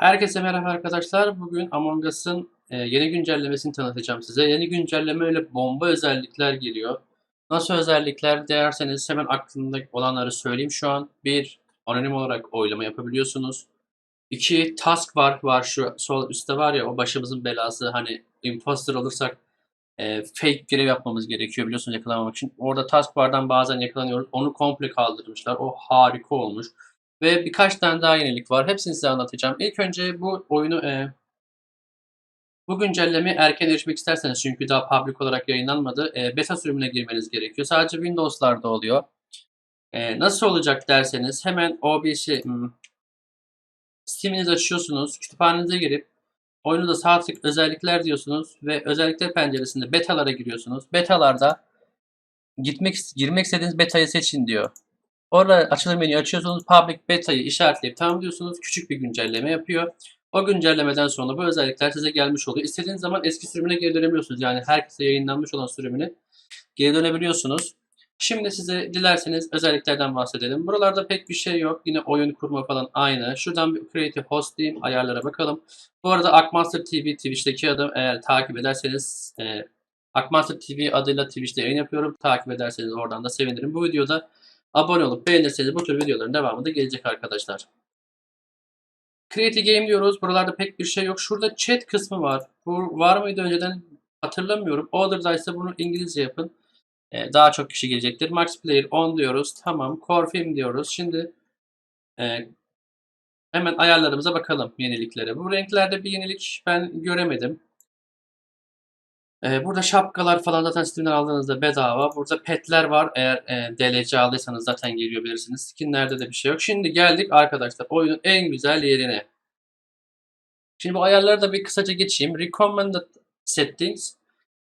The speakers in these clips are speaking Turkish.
Herkese merhaba arkadaşlar. Bugün Among Us'ın e, yeni güncellemesini tanıtacağım size. Yeni güncelleme öyle bomba özellikler geliyor. Nasıl özellikler derseniz hemen aklımda olanları söyleyeyim şu an. Bir, anonim olarak oylama yapabiliyorsunuz. İki, task var. Var şu sol üstte var ya o başımızın belası. Hani imposter olursak e, fake görev yapmamız gerekiyor biliyorsunuz yakalanmamak için. Orada taskbar'dan bazen yakalanıyoruz. Onu komple kaldırmışlar. O harika olmuş. Ve birkaç tane daha yenilik var. Hepsini size anlatacağım. İlk önce bu oyunu e, bu güncellemeye erken erişmek isterseniz çünkü daha public olarak yayınlanmadı. E, beta sürümüne girmeniz gerekiyor. Sadece Windows'larda oluyor. E, nasıl olacak derseniz hemen OBS'i hmm, Steam'inizi açıyorsunuz. Kütüphanenize girip oyunu sağ tık özellikler diyorsunuz ve özellikler penceresinde betalara giriyorsunuz. Betalarda gitmek girmek istediğiniz betayı seçin diyor. Orada açılır menüyü açıyorsunuz. Public beta'yı işaretleyip tamam diyorsunuz. Küçük bir güncelleme yapıyor. O güncellemeden sonra bu özellikler size gelmiş oluyor. İstediğiniz zaman eski sürümüne geri dönebiliyorsunuz. Yani herkese yayınlanmış olan sürümüne geri dönebiliyorsunuz. Şimdi size dilerseniz özelliklerden bahsedelim. Buralarda pek bir şey yok. Yine oyun kurma falan aynı. Şuradan bir Creative Host diyeyim. Ayarlara bakalım. Bu arada Akmaster TV Twitch'teki adım eğer takip ederseniz e, Akmaster TV adıyla Twitch'te yayın yapıyorum. Takip ederseniz oradan da sevinirim. Bu videoda Abone olup beğenirseniz bu tür videoların devamı da gelecek arkadaşlar. Create Game diyoruz. Buralarda pek bir şey yok. Şurada chat kısmı var. Bu var mıydı önceden hatırlamıyorum. Order'da ise bunu İngilizce yapın. Ee, daha çok kişi gelecektir. Max Player 10 diyoruz. Tamam. Confirm diyoruz. Şimdi e, hemen ayarlarımıza bakalım yeniliklere. Bu renklerde bir yenilik ben göremedim. Ee, burada şapkalar falan zaten Steam'den aldığınızda bedava. Burada petler var. Eğer e, DLC aldıysanız zaten geliyor bilirsiniz. Skinlerde de bir şey yok. Şimdi geldik arkadaşlar oyunun en güzel yerine. Şimdi bu ayarları da bir kısaca geçeyim. Recommended Settings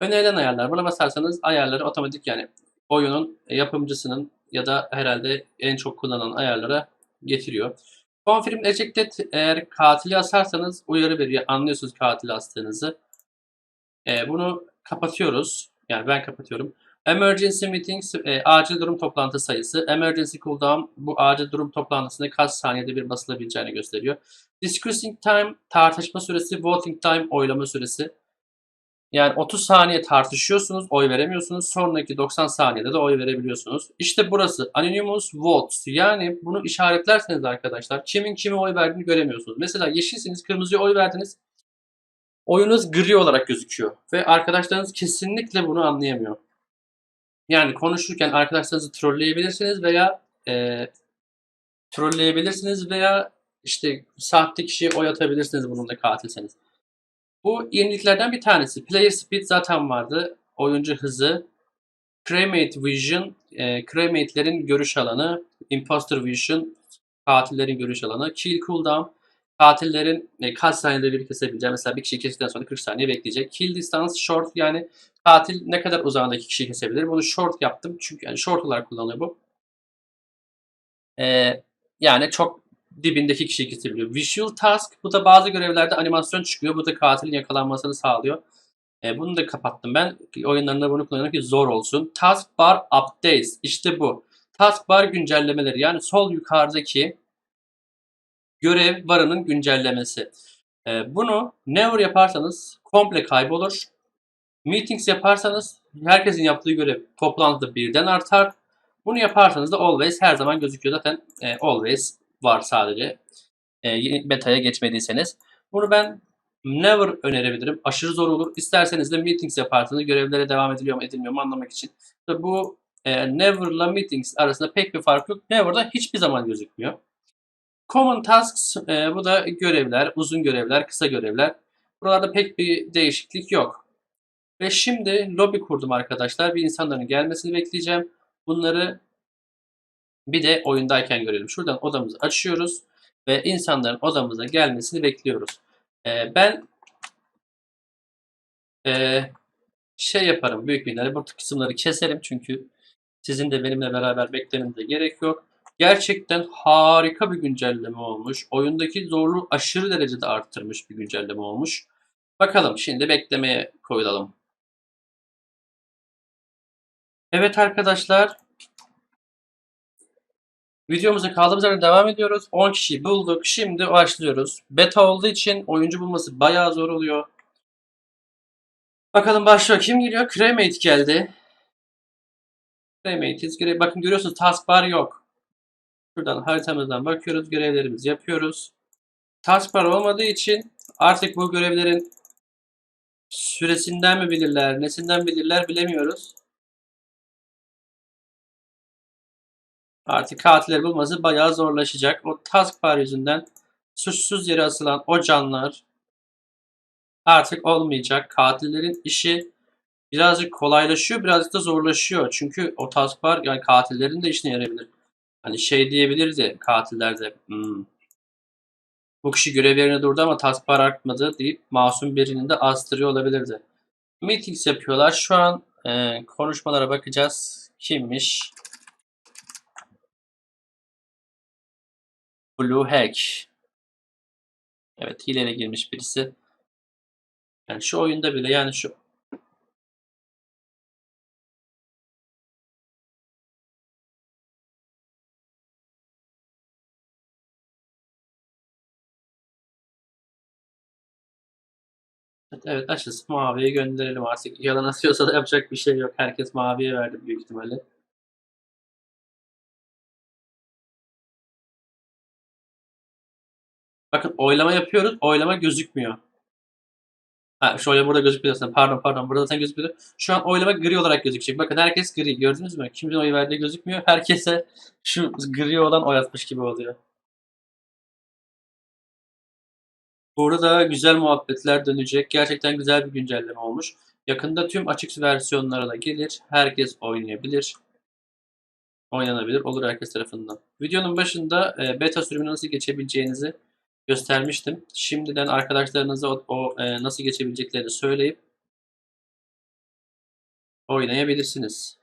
önerilen ayarlar. Buna basarsanız ayarları otomatik yani oyunun yapımcısının ya da herhalde en çok kullanılan ayarlara getiriyor. Confirm Ejected eğer katili asarsanız uyarı veriyor. Anlıyorsunuz katili astığınızı. E, bunu kapatıyoruz. Yani ben kapatıyorum. Emergency Meetings, e, acil durum toplantı sayısı. Emergency Cooldown bu acil durum toplantısında kaç saniyede bir basılabileceğini gösteriyor. Discussing Time, tartışma süresi. Voting Time, oylama süresi. Yani 30 saniye tartışıyorsunuz, oy veremiyorsunuz. Sonraki 90 saniyede de oy verebiliyorsunuz. İşte burası Anonymous Votes. Yani bunu işaretlerseniz arkadaşlar kimin kime oy verdiğini göremiyorsunuz. Mesela yeşilsiniz, kırmızıya oy verdiniz oyunuz gri olarak gözüküyor. Ve arkadaşlarınız kesinlikle bunu anlayamıyor. Yani konuşurken arkadaşlarınızı trolleyebilirsiniz veya e, trolleyebilirsiniz veya işte sahte kişiye oy atabilirsiniz bununla katilseniz. Bu yeniliklerden bir tanesi. Player Speed zaten vardı. Oyuncu hızı. Cremate Vision, e, Cremate'lerin görüş alanı. Imposter Vision, katillerin görüş alanı. Kill Cooldown, Katillerin e, kaç saniyede bir kesebileceği mesela bir kişiyi kestikten sonra 40 saniye bekleyecek. Kill distance short yani katil ne kadar uzağındaki kişiyi kesebilir. Bunu short yaptım çünkü yani short olarak kullanılıyor bu. Ee, yani çok dibindeki kişiyi kesebiliyor. Visual task bu da bazı görevlerde animasyon çıkıyor. Bu da katilin yakalanmasını sağlıyor. Ee, bunu da kapattım ben. Oyunlarında bunu kullanıyorum ki zor olsun. Taskbar updates işte bu. Taskbar güncellemeleri yani sol yukarıdaki görev varının güncellemesi. E, bunu never yaparsanız komple kaybolur. Meetings yaparsanız herkesin yaptığı görev toplantıda birden artar. Bunu yaparsanız da always her zaman gözüküyor. Zaten e, always var sadece. E, beta'ya geçmediyseniz. Bunu ben never önerebilirim. Aşırı zor olur. İsterseniz de meetings yaparsanız görevlere devam ediliyor mu edilmiyor mu anlamak için. Ve bu e, never'la meetings arasında pek bir fark yok. Never'da hiçbir zaman gözükmüyor. Common tasks e, bu da görevler, uzun görevler, kısa görevler. Buralarda pek bir değişiklik yok. Ve şimdi lobi kurdum arkadaşlar. Bir insanların gelmesini bekleyeceğim. Bunları bir de oyundayken görelim. Şuradan odamızı açıyoruz ve insanların odamıza gelmesini bekliyoruz. E, ben e, şey yaparım büyük bir bu kısımları keserim çünkü sizin de benimle beraber beklemenize gerek yok. Gerçekten harika bir güncelleme olmuş. Oyundaki zorluğu aşırı derecede arttırmış bir güncelleme olmuş. Bakalım şimdi beklemeye koyulalım. Evet arkadaşlar. Videomuza kaldığımız yerden devam ediyoruz. 10 kişiyi bulduk. Şimdi başlıyoruz. Beta olduğu için oyuncu bulması bayağı zor oluyor. Bakalım başlıyor. Kim geliyor? Cremate geldi. Cremate'iz. Bakın görüyorsunuz taskbar yok. Şuradan haritamızdan bakıyoruz. Görevlerimizi yapıyoruz. Taskbar olmadığı için artık bu görevlerin süresinden mi bilirler, nesinden bilirler bilemiyoruz. Artık katilleri bulması bayağı zorlaşacak. O taskbar yüzünden suçsuz yere asılan o canlar artık olmayacak. Katillerin işi birazcık kolaylaşıyor, birazcık da zorlaşıyor. Çünkü o taskbar yani katillerin de işine yarayabilir. Hani şey diyebiliriz ya katiller de hmm, bu kişi görev yerine durdu ama taskbar artmadı deyip masum birinin de astırıyor olabilirdi. Meetings yapıyorlar. Şu an e, konuşmalara bakacağız. Kimmiş? Blue Hack. Evet hileyle girmiş birisi. Yani şu oyunda bile yani şu Evet, evet aşısı maviye gönderelim artık. Yalan atıyorsa da yapacak bir şey yok. Herkes maviye verdi büyük ihtimalle. Bakın oylama yapıyoruz. Oylama gözükmüyor. Ha, şu oylama burada gözükmüyor. Pardon pardon. Burada zaten gözükmüyor. Şu an oylama gri olarak gözükecek. Bakın herkes gri. Gördünüz mü? Kimin oy verdiği gözükmüyor. Herkese şu gri olan oy atmış gibi oluyor. Burada da güzel muhabbetler dönecek. Gerçekten güzel bir güncelleme olmuş. Yakında tüm açık versiyonlara da gelir. Herkes oynayabilir. Oynanabilir. Olur herkes tarafından. Videonun başında e, beta sürümüne nasıl geçebileceğinizi göstermiştim. Şimdiden arkadaşlarınıza o, o e, nasıl geçebileceklerini söyleyip oynayabilirsiniz.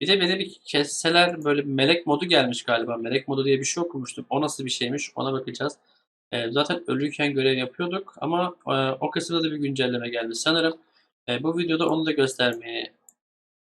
Bir de beni bir kesseler böyle melek modu gelmiş galiba. Melek modu diye bir şey okumuştum. O nasıl bir şeymiş ona bakacağız. E, zaten ölüyken görev yapıyorduk ama e, o kısımda da bir güncelleme geldi sanırım. E, bu videoda onu da göstermeye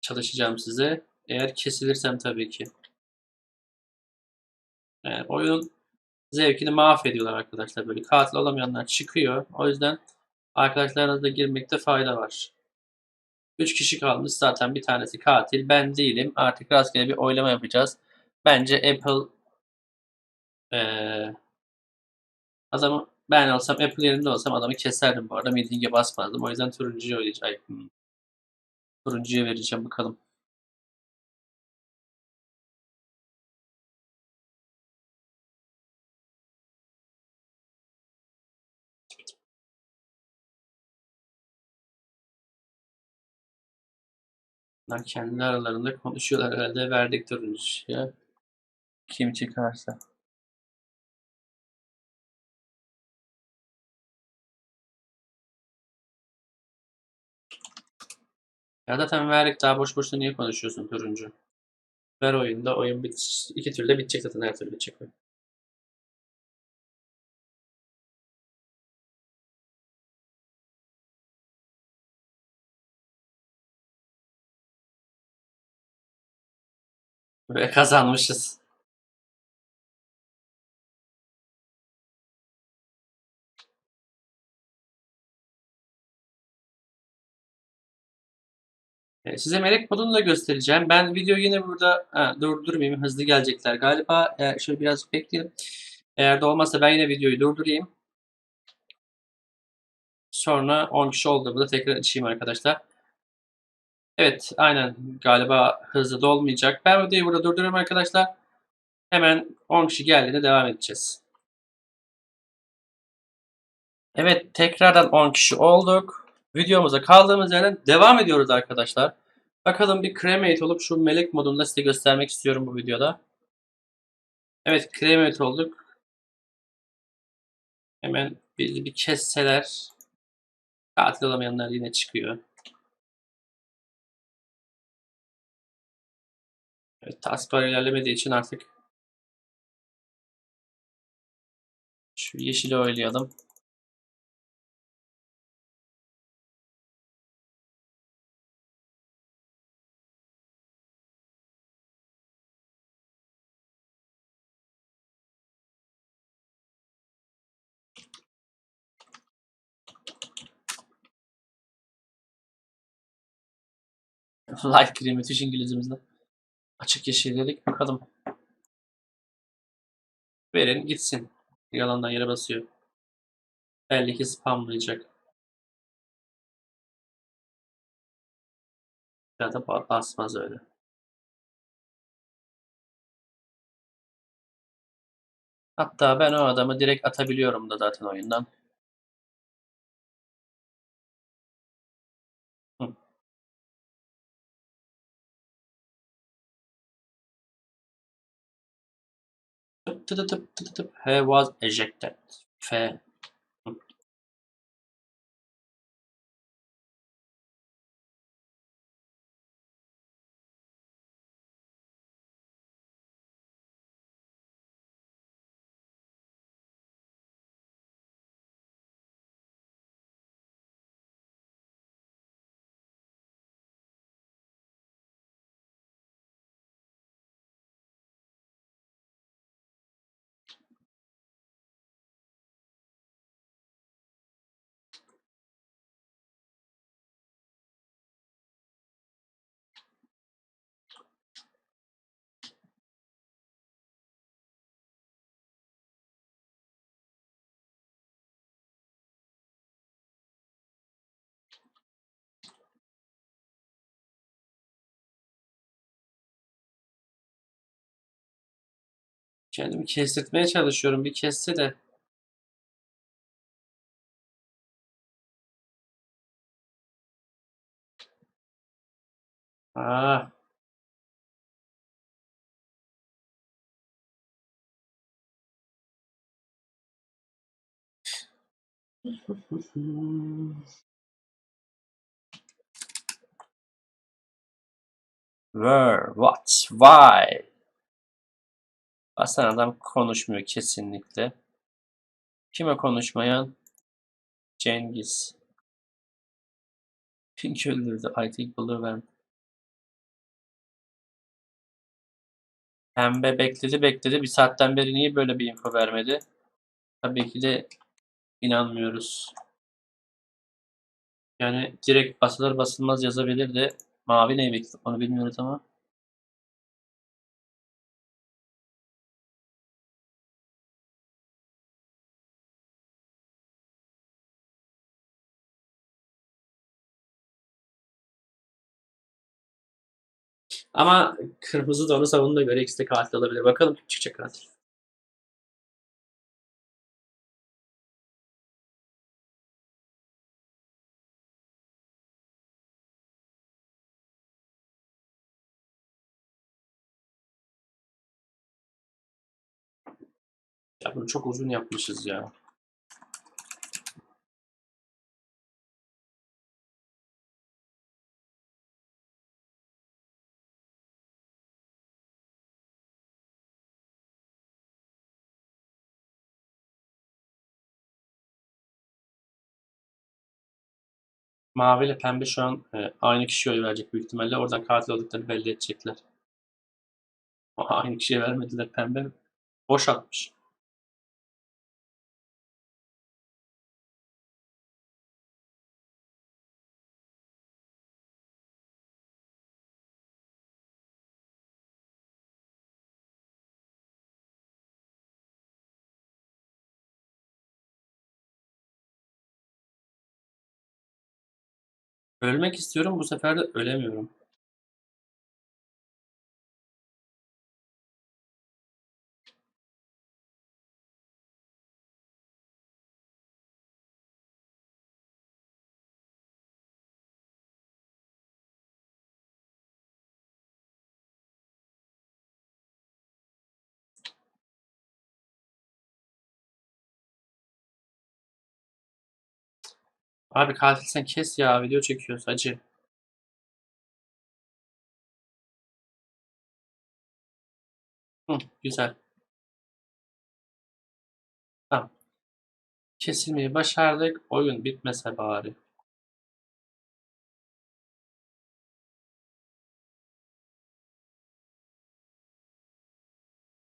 çalışacağım size. Eğer kesilirsem tabii ki. E, oyunun zevkini mahvediyorlar arkadaşlar. Böyle katil olamayanlar çıkıyor. O yüzden arkadaşlarınızla girmekte fayda var. 3 kişi kalmış zaten bir tanesi katil. Ben değilim. Artık rastgele bir oylama yapacağız. Bence Apple ee, adamı ben olsam Apple yerinde olsam adamı keserdim bu arada. Meeting'e basmazdım. O yüzden turuncuya oynayacağım. Hmm. Turuncuya vereceğim bakalım. Bunlar kendi aralarında konuşuyorlar herhalde. Verdik turuncuya. Kim çıkarsa. Ya zaten verdik daha boş boşuna niye konuşuyorsun turuncu? Ver oyunda oyun bit iki türlü de bitecek zaten her türlü bitecek. Ve kazanmışız. Size melek modunu da göstereceğim. Ben videoyu yine burada ha, durdurmayayım. Hızlı gelecekler. Galiba e, şöyle biraz bekleyelim. Eğer de olmazsa ben yine videoyu durdurayım. Sonra 10 kişi olduğumda tekrar açayım arkadaşlar. Evet aynen galiba hızlı dolmayacak. Ben videoyu burada durduruyorum arkadaşlar. Hemen 10 kişi geldiğinde devam edeceğiz. Evet tekrardan 10 kişi olduk. Videomuza kaldığımız yerden devam ediyoruz arkadaşlar. Bakalım bir cremate olup şu melek modunda size göstermek istiyorum bu videoda. Evet cremate olduk. Hemen bir, bir kesseler. Katil olamayanlar yine çıkıyor. Evet, taskbar ilerlemediği için artık şu yeşili oynayalım. Light cream müthiş İngilizimizde. Açık yeşil dedik. Bakalım. Verin gitsin. Yalandan yere basıyor. Belli ki spamlayacak. Ya da ba- basmaz öyle. Hatta ben o adamı direkt atabiliyorum da zaten oyundan. Her was ejected. Fair. Kendimi kestirtmeye çalışıyorum. Bir kesse de. Ah. Where, what, why? Aslında adam konuşmuyor kesinlikle. Kime konuşmayan? Cengiz. Pink öldürdü. I think Blue. Pembe bekledi bekledi. Bir saatten beri niye böyle bir info vermedi? Tabii ki de inanmıyoruz. Yani direkt basılır basılmaz yazabilir de mavi ne bekliyor onu bilmiyoruz ama. Ama kırmızı da onu savunduğuna göre ikisi de katil olabilir. Bakalım kim çıkacak katil. Ya bunu çok uzun yapmışız ya. Mavi ile pembe şu an e, aynı kişiye oy verecek büyük ihtimalle. Oradan katil olduklarını belli edecekler. Aha, aynı kişiye vermediler pembe. Boş atmış. Ölmek istiyorum bu sefer de ölemiyorum. Abi katil sen kes ya video çekiyoruz acı. Hı, güzel. Tamam. Kesilmeyi başardık. Oyun bitmese bari.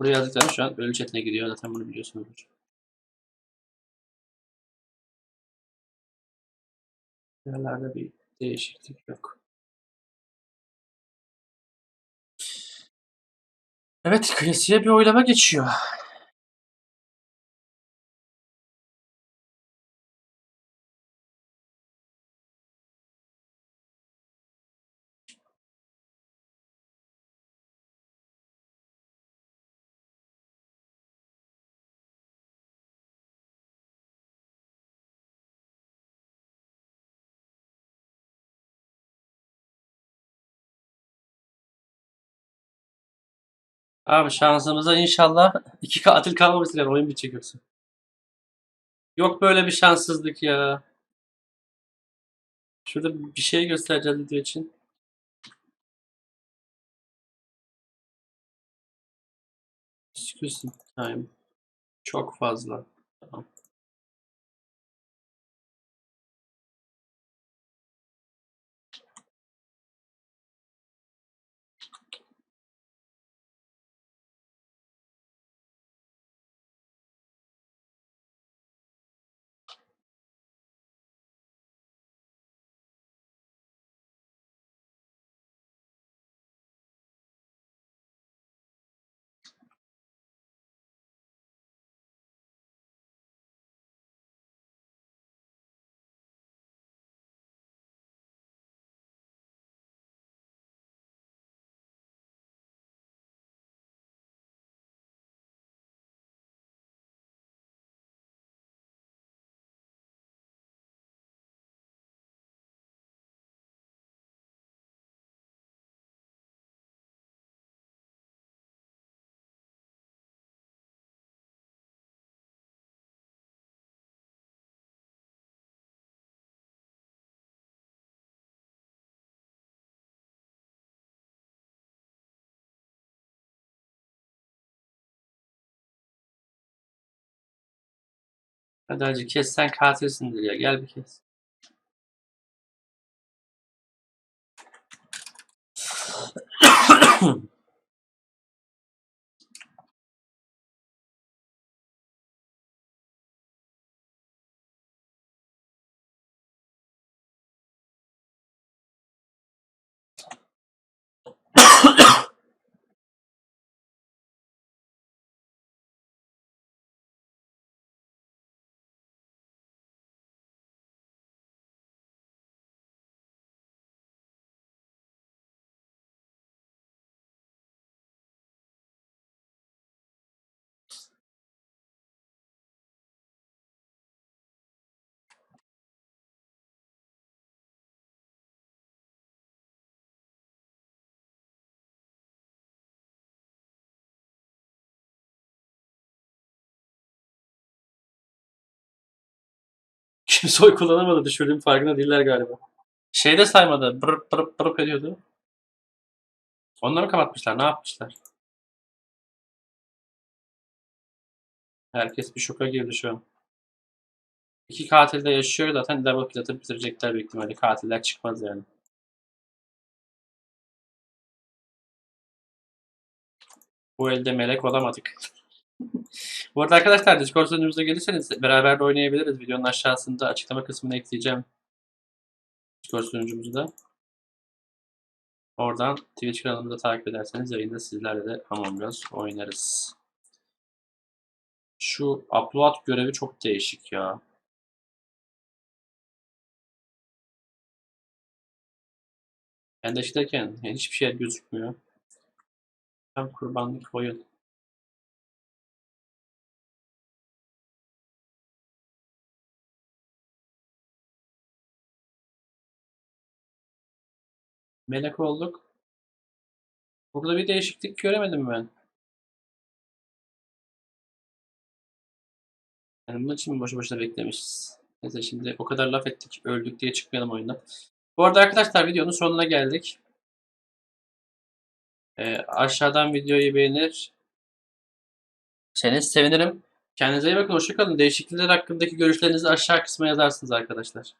Buraya yazdıklarım şu an ölü chatine gidiyor. Zaten bunu biliyorsunuz. Yerlerde bir değişiklik yok. Evet, klasiğe bir oylama geçiyor. Abi şansımıza inşallah iki katil kalmamıştır yani oyun bitecek yoksa. Yok böyle bir şanssızlık ya. Şurada bir şey göstereceğiz video için. Excuse me time. Çok fazla. Hadi hacı kes sen katilsindir ya. Gel bir kes. Kimse oy kullanamadı. Düşürdüğüm farkında değiller galiba. Şeyde saymadı. Bırıp bırıp bırıp ediyordu. Onları mı kapatmışlar? Ne yapmışlar? Herkes bir şoka girdi şu an. İki katil de yaşıyor zaten double kill bitirecekler büyük ihtimalle. Katiller çıkmaz yani. Bu elde melek olamadık. Bu arada arkadaşlar Discord sunucumuza gelirseniz beraber de oynayabiliriz. Videonun aşağısında açıklama kısmına ekleyeceğim. Discord sunucumuzu da. Oradan Twitch kanalımızı takip ederseniz yayında sizlerle de Among Us oynarız. Şu upload görevi çok değişik ya. Ben de işlerken yani hiçbir şey gözükmüyor. Tam kurbanlık oyun. Melek olduk. Burada bir değişiklik göremedim ben. Yani bunun için mi boşu boşuna beklemişiz? Neyse şimdi o kadar laf ettik. Öldük diye çıkmayalım oyundan. Bu arada arkadaşlar videonun sonuna geldik. Ee, aşağıdan videoyu beğenir. Seniz sevinirim. Kendinize iyi bakın. Hoşçakalın. Değişiklikler hakkındaki görüşlerinizi aşağı kısma yazarsınız arkadaşlar.